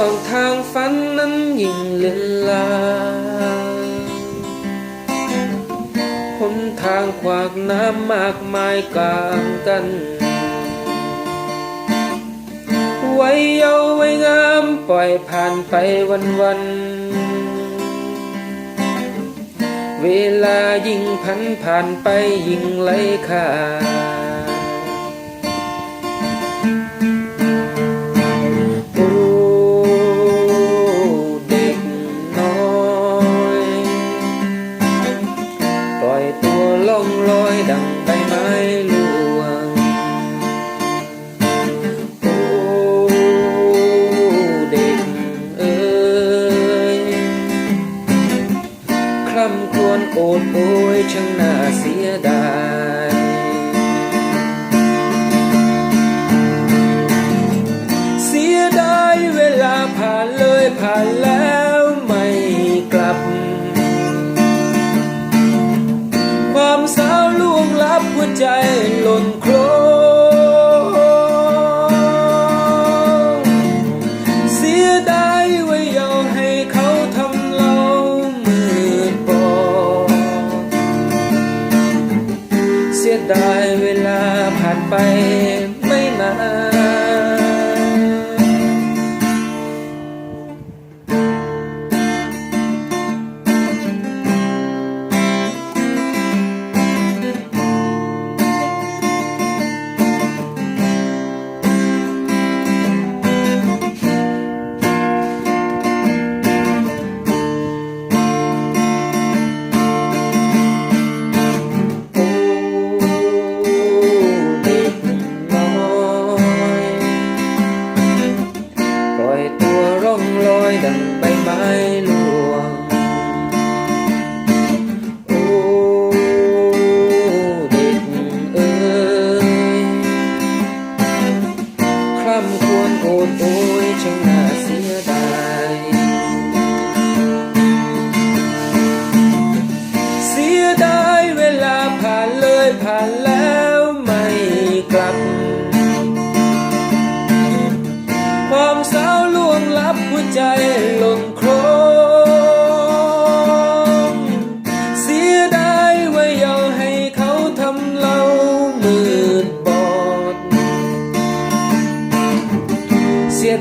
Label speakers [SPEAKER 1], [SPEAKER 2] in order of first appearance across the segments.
[SPEAKER 1] วงทางฝันนั้นยิ่งเลือนลางหนทางขวากน้ำมากมายกลางกัน ไว้เยาว์ไว้งามปล่อยผ่านไปวันวัน เวลายิ่งพันผ่านไปยิ่งไร้ค่า ล่องลอยดังใบไม้ลวงโอ้เด็กเอ้ยคร่ำครวญโอดโอยช่างน่าเสียดายเสียดายเวลาผ่านเลยผ่านแล้ว บหัวใจหล่นโคลงเสียดายไว้ยอมให้เขาทำเรามืดบอดเสียดายเวลาผ่านไป ใ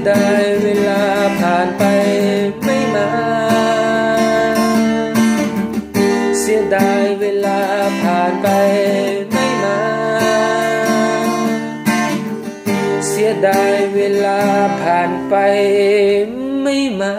[SPEAKER 1] ดายเวลาผ่านไปไม่นานเสียดายเวลาผ่านไปไม่นานเสียดายเวลาผ่านไปไม่มา